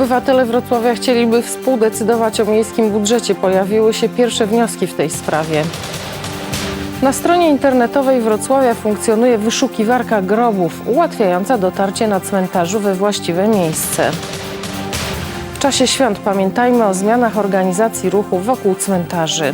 Obywatele Wrocławia chcieliby współdecydować o miejskim budżecie. Pojawiły się pierwsze wnioski w tej sprawie. Na stronie internetowej Wrocławia funkcjonuje wyszukiwarka grobów, ułatwiająca dotarcie na cmentarzu we właściwe miejsce. W czasie świąt pamiętajmy o zmianach organizacji ruchu wokół cmentarzy.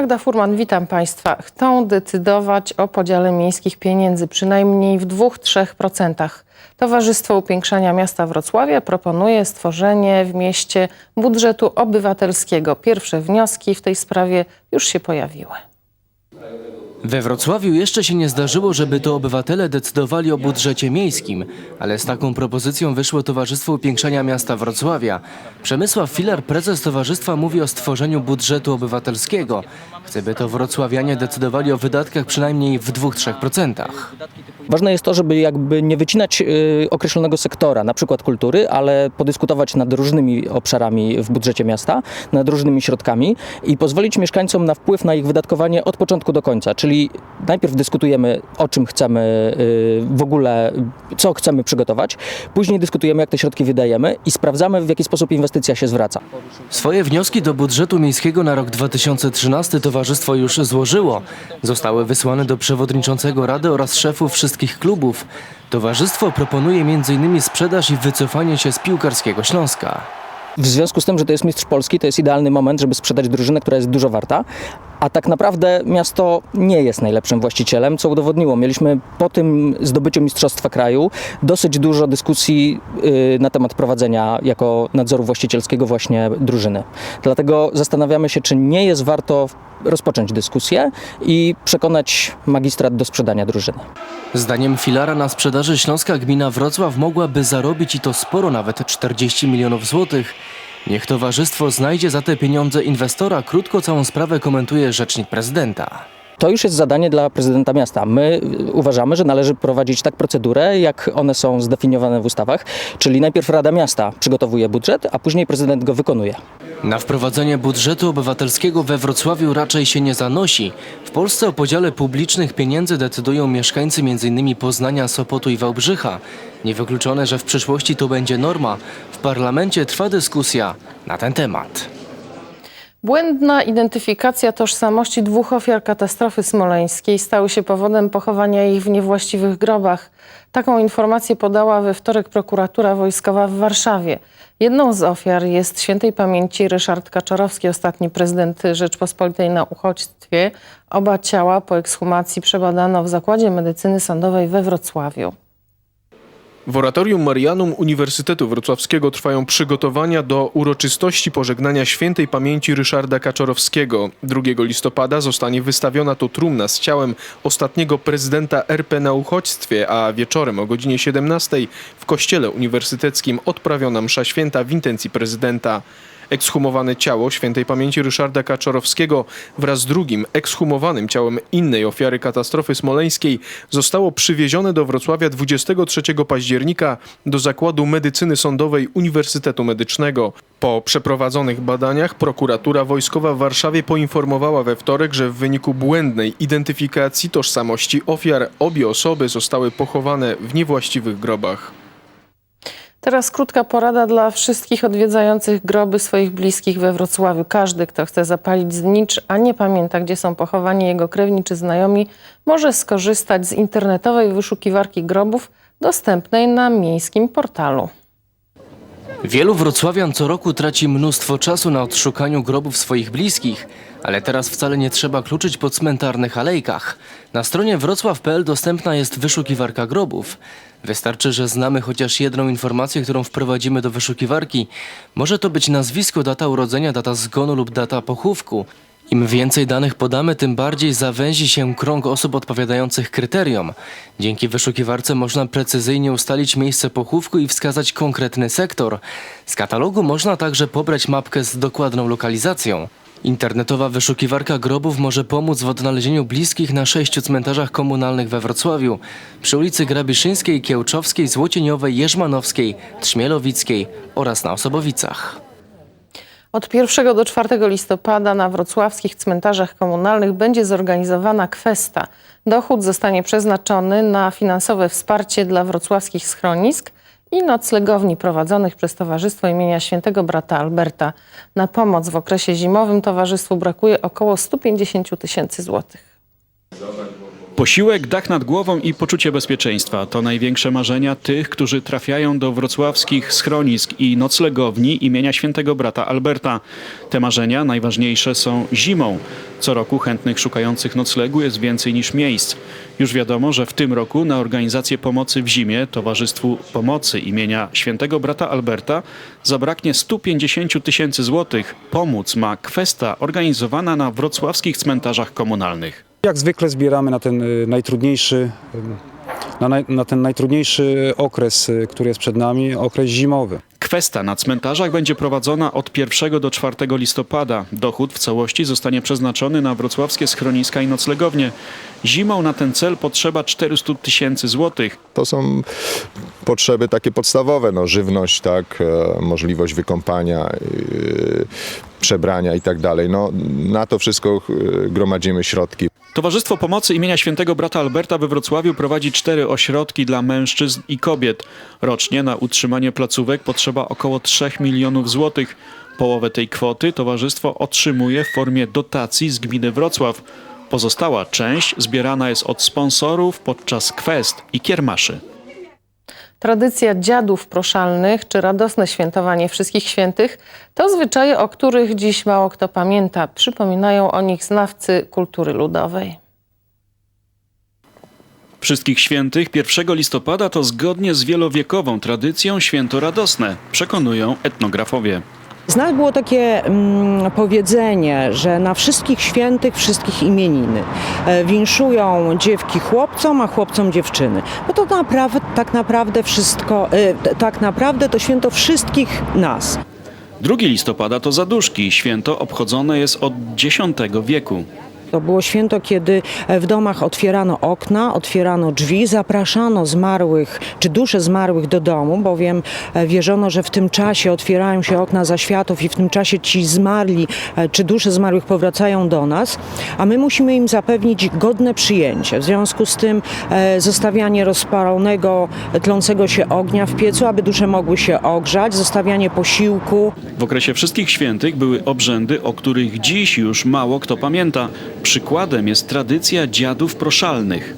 Magda Furman, witam Państwa. Chcą decydować o podziale miejskich pieniędzy przynajmniej w 2-3%. Towarzystwo Upiększania Miasta Wrocławia proponuje stworzenie w mieście budżetu obywatelskiego. Pierwsze wnioski w tej sprawie już się pojawiły. We Wrocławiu jeszcze się nie zdarzyło, żeby to obywatele decydowali o budżecie miejskim, ale z taką propozycją wyszło Towarzystwo Upiększania Miasta Wrocławia. Przemysław Filar, prezes towarzystwa, mówi o stworzeniu budżetu obywatelskiego. Chce, by to wrocławianie decydowali o wydatkach przynajmniej w 2-3%. Ważne jest to, żeby jakby nie wycinać y, określonego sektora, na przykład kultury, ale podyskutować nad różnymi obszarami w budżecie miasta, nad różnymi środkami i pozwolić mieszkańcom na wpływ na ich wydatkowanie od początku do końca. Czyli najpierw dyskutujemy o czym chcemy y, w ogóle, co chcemy przygotować, później dyskutujemy jak te środki wydajemy i sprawdzamy w jaki sposób inwestycja się zwraca. Swoje wnioski do budżetu miejskiego na rok 2013 towarzystwo już złożyło. Zostały wysłane do przewodniczącego Rady oraz szefów wszystkich klubów. Towarzystwo proponuje m.in. sprzedaż i wycofanie się z piłkarskiego Śląska. W związku z tym, że to jest mistrz Polski, to jest idealny moment, żeby sprzedać drużynę, która jest dużo warta. A tak naprawdę miasto nie jest najlepszym właścicielem, co udowodniło. Mieliśmy po tym zdobyciu Mistrzostwa Kraju dosyć dużo dyskusji y, na temat prowadzenia jako nadzoru właścicielskiego właśnie drużyny. Dlatego zastanawiamy się, czy nie jest warto rozpocząć dyskusję i przekonać magistrat do sprzedania drużyny. Zdaniem Filara na sprzedaży Śląska gmina Wrocław mogłaby zarobić i to sporo, nawet 40 milionów złotych. Niech towarzystwo znajdzie za te pieniądze inwestora, krótko całą sprawę komentuje rzecznik prezydenta. To już jest zadanie dla prezydenta miasta. My uważamy, że należy prowadzić tak procedurę, jak one są zdefiniowane w ustawach, czyli najpierw Rada Miasta przygotowuje budżet, a później prezydent go wykonuje. Na wprowadzenie budżetu obywatelskiego we Wrocławiu raczej się nie zanosi. W Polsce o podziale publicznych pieniędzy decydują mieszkańcy m.in. Poznania, Sopotu i Wałbrzycha. Niewykluczone, że w przyszłości to będzie norma. W parlamencie trwa dyskusja na ten temat. Błędna identyfikacja tożsamości dwóch ofiar katastrofy smoleńskiej stały się powodem pochowania ich w niewłaściwych grobach. Taką informację podała we wtorek prokuratura wojskowa w Warszawie. Jedną z ofiar jest świętej pamięci Ryszard Kaczorowski, ostatni prezydent Rzeczpospolitej na uchodźstwie. Oba ciała po ekshumacji przebadano w Zakładzie Medycyny Sądowej we Wrocławiu. W Oratorium Marianum Uniwersytetu Wrocławskiego trwają przygotowania do uroczystości pożegnania świętej pamięci Ryszarda Kaczorowskiego. 2 listopada zostanie wystawiona tu trumna z ciałem ostatniego prezydenta RP na uchodźstwie, a wieczorem o godzinie 17 w kościele uniwersyteckim odprawiona msza święta w intencji prezydenta. Ekshumowane ciało świętej pamięci Ryszarda Kaczorowskiego wraz z drugim ekshumowanym ciałem innej ofiary katastrofy smoleńskiej zostało przywiezione do Wrocławia 23 października do Zakładu Medycyny Sądowej Uniwersytetu Medycznego. Po przeprowadzonych badaniach prokuratura wojskowa w Warszawie poinformowała we wtorek, że w wyniku błędnej identyfikacji tożsamości ofiar obie osoby zostały pochowane w niewłaściwych grobach. Teraz krótka porada dla wszystkich odwiedzających groby swoich bliskich we Wrocławiu. Każdy, kto chce zapalić znicz, a nie pamięta, gdzie są pochowani jego krewni czy znajomi, może skorzystać z internetowej wyszukiwarki grobów dostępnej na miejskim portalu. Wielu wrocławian co roku traci mnóstwo czasu na odszukaniu grobów swoich bliskich, ale teraz wcale nie trzeba kluczyć po cmentarnych alejkach. Na stronie wrocław.pl dostępna jest wyszukiwarka grobów. Wystarczy, że znamy chociaż jedną informację, którą wprowadzimy do wyszukiwarki. Może to być nazwisko, data urodzenia, data zgonu lub data pochówku. Im więcej danych podamy, tym bardziej zawęzi się krąg osób odpowiadających kryteriom. Dzięki wyszukiwarce można precyzyjnie ustalić miejsce pochówku i wskazać konkretny sektor. Z katalogu można także pobrać mapkę z dokładną lokalizacją. Internetowa wyszukiwarka grobów może pomóc w odnalezieniu bliskich na sześciu cmentarzach komunalnych we Wrocławiu. Przy ulicy Grabiszyńskiej, Kiełczowskiej, Złocieniowej, Jerzmanowskiej, Trzmielowickiej oraz na Osobowicach. Od 1 do 4 listopada na wrocławskich cmentarzach komunalnych będzie zorganizowana kwesta. Dochód zostanie przeznaczony na finansowe wsparcie dla wrocławskich schronisk i noclegowni prowadzonych przez Towarzystwo imienia Świętego Brata Alberta. Na pomoc w okresie zimowym towarzystwu brakuje około 150 tysięcy złotych. Posiłek, dach nad głową i poczucie bezpieczeństwa to największe marzenia tych, którzy trafiają do wrocławskich schronisk i noclegowni imienia świętego brata Alberta. Te marzenia najważniejsze są zimą. Co roku chętnych szukających noclegu jest więcej niż miejsc. Już wiadomo, że w tym roku na organizację pomocy w zimie Towarzystwu Pomocy imienia świętego brata Alberta zabraknie 150 tysięcy złotych. Pomóc ma kwesta organizowana na wrocławskich cmentarzach komunalnych. Jak zwykle zbieramy na ten y, najtrudniejszy, y, na, naj, na ten najtrudniejszy okres, y, który jest przed nami, okres zimowy. Kwesta na cmentarzach będzie prowadzona od 1 do 4 listopada. Dochód w całości zostanie przeznaczony na wrocławskie schroniska i noclegownie. Zimą na ten cel potrzeba 400 tysięcy złotych. To są potrzeby takie podstawowe, no, żywność, tak, e, możliwość wykąpania, yy, przebrania i tak dalej. No, na to wszystko e, gromadzimy środki. Towarzystwo Pomocy imienia świętego brata Alberta we Wrocławiu prowadzi cztery ośrodki dla mężczyzn i kobiet. Rocznie na utrzymanie placówek potrzeba około 3 milionów złotych. Połowę tej kwoty towarzystwo otrzymuje w formie dotacji z gminy Wrocław. Pozostała część zbierana jest od sponsorów podczas kwest i kiermaszy. Tradycja dziadów proszalnych czy radosne świętowanie wszystkich świętych to zwyczaje, o których dziś mało kto pamięta. Przypominają o nich znawcy kultury ludowej. Wszystkich świętych 1 listopada to zgodnie z wielowiekową tradycją święto radosne, przekonują etnografowie. Znane było takie mm, powiedzenie, że na wszystkich świętych wszystkich imieniny. E, winszują dziewki chłopcom, a chłopcom dziewczyny. Bo to naprawdę, tak naprawdę wszystko, e, tak naprawdę to święto wszystkich nas. 2 listopada to zaduszki. Święto obchodzone jest od X wieku. To było święto, kiedy e, w domach otwierano okna, otwierano drzwi, zapraszano zmarłych czy dusze zmarłych do domu, bowiem e, wierzono, że w tym czasie otwierają się okna zaświatów i w tym czasie ci zmarli e, czy dusze zmarłych powracają do nas, a my musimy im zapewnić godne przyjęcie. W związku z tym zostawianie rozpalonego, tlącego się ognia w piecu, aby dusze mogły się ogrzać, zostawianie posiłku, W okresie wszystkich świętych były obrzędy, o których dziś już mało kto pamięta. Przykładem jest tradycja dziadów proszalnych.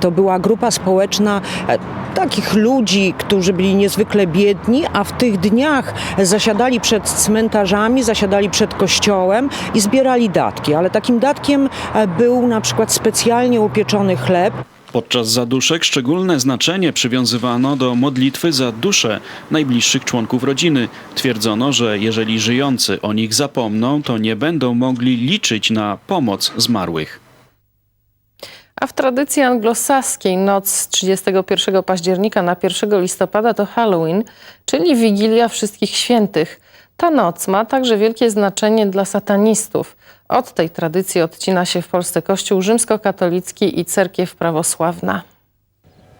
To była grupa społeczna e, takich ludzi, którzy byli niezwykle biedni, a w tych dniach zasiadali przed cmentarzami, zasiadali przed kościołem i zbierali datki. Ale takim datkiem e, był na przykład specjalnie upieczony chleb. Podczas zaduszek szczególne znaczenie przywiązywano do modlitwy za dusze najbliższych członków rodziny. Twierdzono, że jeżeli żyjący o nich zapomną, to nie będą mogli liczyć na pomoc zmarłych. A w tradycji anglosaskiej noc z 31 października na 1 listopada to Halloween, czyli Wigilia Wszystkich Świętych. Ta noc ma także wielkie znaczenie dla satanistów. Od tej tradycji odcina się w Polsce Kościół rzymskokatolicki i cerkiew prawosławna.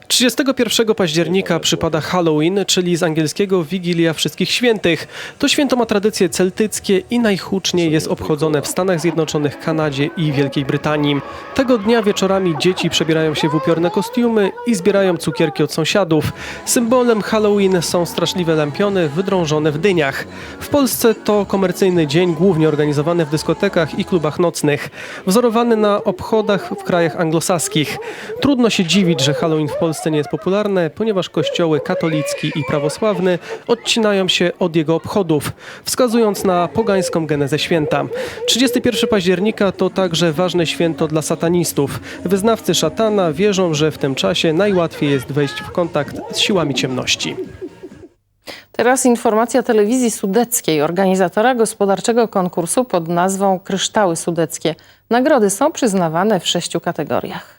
31 października przypada Halloween, czyli z angielskiego Wigilia Wszystkich Świętych. To święto ma tradycje celtyckie i najhuczniej jest obchodzone w Stanach Zjednoczonych, Kanadzie i Wielkiej Brytanii. Tego dnia wieczorami dzieci przebierają się w upiorne kostiumy i zbierają cukierki od sąsiadów. Symbolem Halloween są straszliwe lampiony wydrążone w dyniach. W Polsce to komercyjny dzień głównie organizowany w dyskotekach i klubach nocnych, wzorowany na obchodach w krajach anglosaskich. Trudno się dziwić, że Halloween w Polsce nie jest popularne, ponieważ kościoły katolicki i prawosławny odcinają się od jego obchodów, wskazując na pogańską genezę święta. 31 października to także ważne święto dla satanistów. Wyznawcy szatana wierzą, że w tym czasie najłatwiej jest wejść w kontakt z siłami ciemności. Teraz informacja telewizji sudeckiej, organizatora gospodarczego konkursu pod nazwą Kryształy Sudeckie. Nagrody są przyznawane w sześciu kategoriach.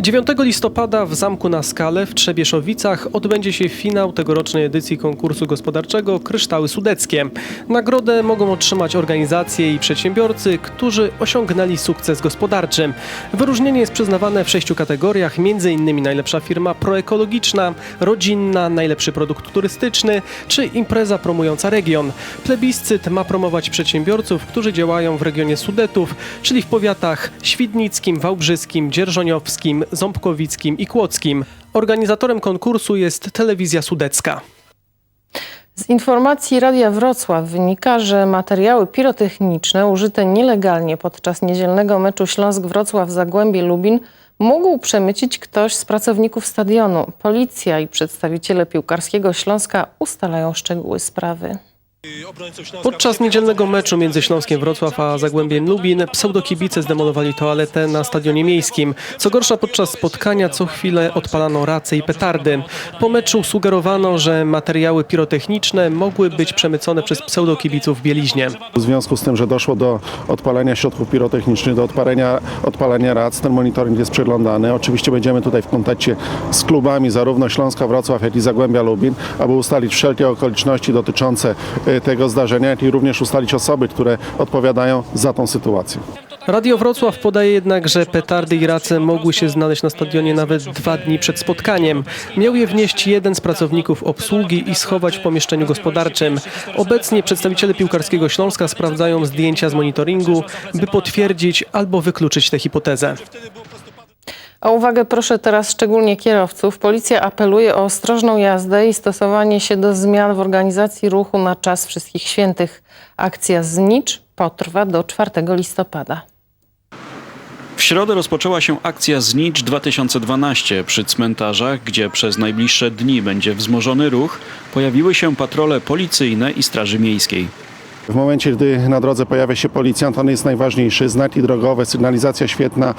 9 listopada w Zamku na Skale w Trzebieszowicach odbędzie się finał tegorocznej edycji konkursu gospodarczego Kryształy Sudeckie. Nagrodę mogą otrzymać organizacje i przedsiębiorcy, którzy osiągnęli sukces gospodarczy. Wyróżnienie jest przyznawane w sześciu kategoriach, m.in. najlepsza firma proekologiczna, rodzinna, najlepszy produkt turystyczny czy impreza promująca region. Plebiscyt ma promować przedsiębiorców, którzy działają w regionie Sudetów, czyli w powiatach świdnickim, wałbrzyskim, ząbkowickim i kłodzkim. Organizatorem konkursu jest Telewizja Sudecka. Z informacji Radia Wrocław wynika, że materiały pirotechniczne użyte nielegalnie podczas niedzielnego meczu Śląsk-Wrocław Zagłębie Lubin mógł przemycić ktoś z pracowników stadionu. Policja i przedstawiciele piłkarskiego Śląska ustalają szczegóły sprawy. Podczas niedzielnego meczu między Śląskiem Wrocław a Zagłębiem Lubin pseudokibice zdemolowali toaletę na stadionie miejskim. Co gorsza, podczas spotkania co chwilę odpalano race i petardy. Po meczu sugerowano, że materiały pirotechniczne mogły być przemycone przez pseudokibiców w bieliźnie. W związku z tym, że doszło do odpalenia środków pirotechnicznych, do odpalenia, odpalenia rac, ten monitoring jest przeglądany. Oczywiście będziemy tutaj w kontakcie z klubami zarówno Śląska Wrocław, jak i Zagłębia Lubin, aby ustalić wszelkie okoliczności dotyczące e, tego zdarzenia, jak i również ustalić osoby, które odpowiadają za tą sytuację. Radio Wrocław podaje jednak, że petardy i race mogły się znaleźć na stadionie nawet dwa dni przed spotkaniem. Miał je wnieść jeden z pracowników obsługi i schować w pomieszczeniu gospodarczym. Obecnie przedstawiciele piłkarskiego Śląska sprawdzają zdjęcia z monitoringu, by potwierdzić albo wykluczyć tę hipotezę. O uwagę proszę teraz szczególnie kierowców. Policja apeluje o ostrożną jazdę i stosowanie się do zmian w organizacji ruchu na czas Wszystkich Świętych. Akcja Znicz potrwa do 4 listopada. W środę rozpoczęła się akcja Znicz 2012. Przy cmentarzach, gdzie przez najbliższe dni będzie wzmożony ruch, pojawiły się patrole policyjne i Straży Miejskiej. W momencie, gdy na drodze pojawia się policjant, on jest najważniejszy. Znaki drogowe, sygnalizacja świetna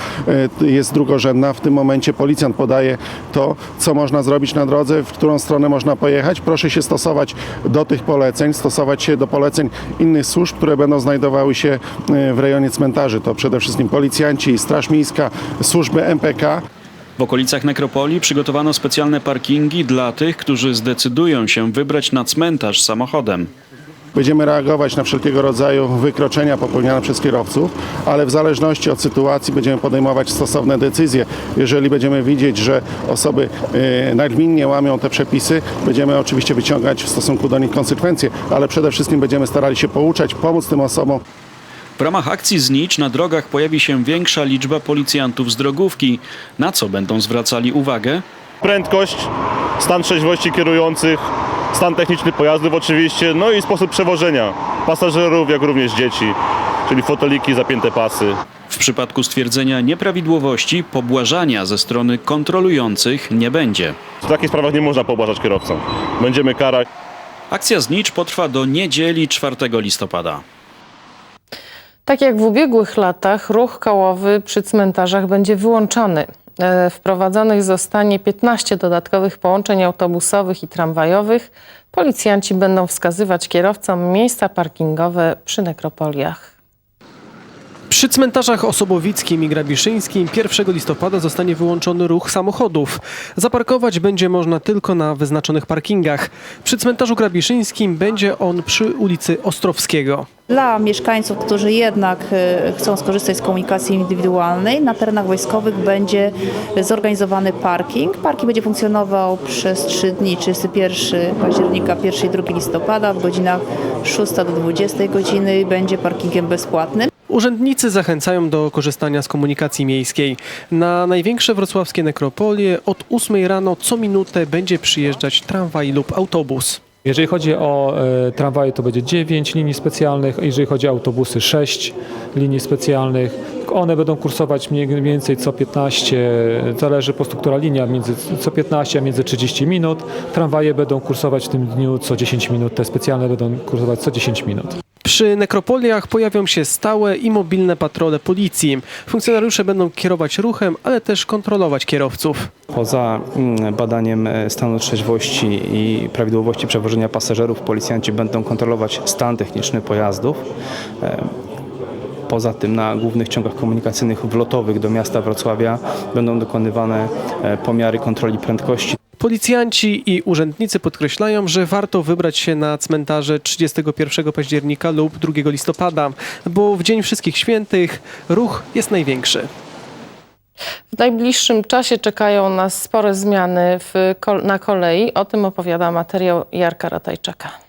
e, jest drugorzędna. W tym momencie policjant podaje to, co można zrobić na drodze, w którą stronę można pojechać. Proszę się stosować do tych poleceń, stosować się do poleceń innych służb, które będą znajdowały się e, w rejonie cmentarzy. To przede wszystkim policjanci, Straż Miejska, służby MPK. W okolicach nekropolii przygotowano specjalne parkingi dla tych, którzy zdecydują się wybrać na cmentarz samochodem. Będziemy reagować na wszelkiego rodzaju wykroczenia popełniane przez kierowców, ale w zależności od sytuacji będziemy podejmować stosowne decyzje. Jeżeli będziemy widzieć, że osoby e, nagminnie łamią te przepisy, będziemy oczywiście wyciągać w stosunku do nich konsekwencje, ale przede wszystkim będziemy starali się pouczać, pomóc tym osobom. W ramach akcji Znicz na drogach pojawi się większa liczba policjantów z drogówki. Na co będą zwracali uwagę? prędkość, stan trzeźwości kierujących, stan techniczny pojazdów oczywiście, no i sposób przewożenia pasażerów, jak również dzieci, czyli foteliki, zapięte pasy. W przypadku stwierdzenia nieprawidłowości pobłażania ze strony kontrolujących nie będzie. W takich sprawach nie można pobłażać kierowcom. Będziemy karać. Akcja Znicz potrwa do niedzieli 4 listopada. Tak jak w ubiegłych latach, ruch kołowy przy cmentarzach będzie wyłączony. E, Wprowadzonych zostanie 15 dodatkowych połączeń autobusowych i tramwajowych. Policjanci będą wskazywać kierowcom miejsca parkingowe przy nekropoliach. Przy cmentarzach Osobowickim i Grabiszyńskim 1 listopada zostanie wyłączony ruch samochodów. Zaparkować będzie można tylko na wyznaczonych parkingach. Przy cmentarzu Grabiszyńskim będzie on przy ulicy Ostrowskiego. Dla mieszkańców, którzy jednak e, chcą skorzystać z komunikacji indywidualnej, na terenach wojskowych będzie zorganizowany parking. Parking będzie funkcjonował przez 3 dni, 31 października, 1 i 2 listopada w godzinach 6 do 20 godziny. Będzie parkingiem bezpłatnym. Urzędnicy zachęcają do korzystania z komunikacji miejskiej. Na największe wrocławskie nekropolie od 8 rano co minutę będzie przyjeżdżać tramwaj lub autobus. Jeżeli chodzi o e, tramwaje, to będzie 9 linii specjalnych, jeżeli chodzi o autobusy, 6 linii specjalnych. One będą kursować mniej więcej co 15, zależy po prostu która linia, między co 15 a między 30 minut. Tramwaje będą kursować w tym dniu co 10 minut, te specjalne będą kursować co 10 minut. Przy nekropoliach pojawią się stałe i mobilne patrole policji. Funkcjonariusze będą kierować ruchem, ale też kontrolować kierowców. Poza mm, badaniem e, stanu trzeźwości i prawidłowości przewożenia pasażerów, policjanci będą kontrolować stan techniczny pojazdów. E, Poza tym na głównych ciągach komunikacyjnych wlotowych do miasta Wrocławia będą dokonywane e, pomiary kontroli prędkości. Policjanci i urzędnicy podkreślają, że warto wybrać się na cmentarze 31 października lub 2 listopada, bo w Dzień Wszystkich Świętych ruch jest największy. W najbliższym czasie czekają nas spore zmiany w, na kolei. O tym opowiada materiał Jarka Ratajczaka.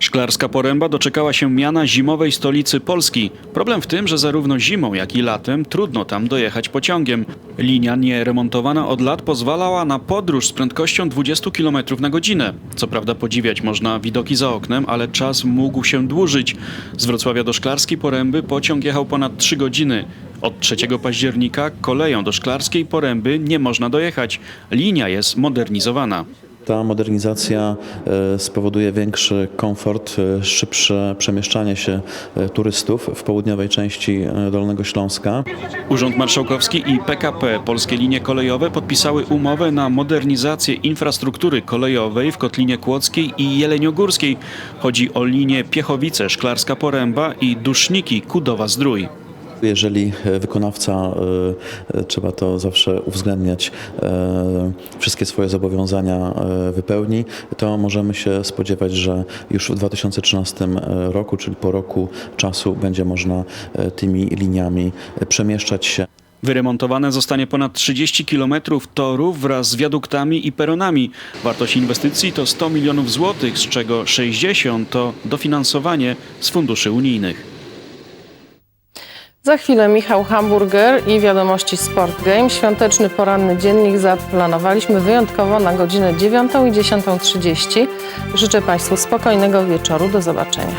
Szklarska Poręba doczekała się miana zimowej stolicy Polski. Problem w tym, że zarówno zimą, jak i latem trudno tam dojechać pociągiem. Linia nieremontowana od lat pozwalała na podróż z prędkością 20 km na godzinę. Co prawda podziwiać można widoki za oknem, ale czas mógł się dłużyć. Z Wrocławia do Szklarskiej Poręby pociąg jechał ponad 3 godziny. Od 3 października koleją do Szklarskiej Poręby nie można dojechać. Linia jest modernizowana. Ta modernizacja e, spowoduje większy komfort, e, szybsze przemieszczanie się e, turystów w południowej części Dolnego Śląska. Urząd Marszałkowski i PKP Polskie Linie Kolejowe podpisały umowę na modernizację infrastruktury kolejowej w Kotlinie Kłodzkiej i Jeleniogórskiej. Chodzi o linię Piechowice-Szklarska Poręba i Duszniki Kudowa-Zdrój. Jeżeli e, wykonawca, e, e, trzeba to zawsze uwzględniać, wszystkie swoje zobowiązania wypełni, to możemy się spodziewać, że już w 2013 roku, czyli po roku czasu, będzie można tymi liniami przemieszczać się. Wyremontowane zostanie ponad 30 km torów wraz z wiaduktami i peronami. Wartość inwestycji to 100 milionów złotych, z czego 60 to dofinansowanie z funduszy unijnych. Za chwilę Michał Hamburger i wiadomości Sport Game. Świąteczny poranny dziennik zaplanowaliśmy wyjątkowo na godzinę 9 i 10.30. Życzę Państwu spokojnego wieczoru. Do zobaczenia.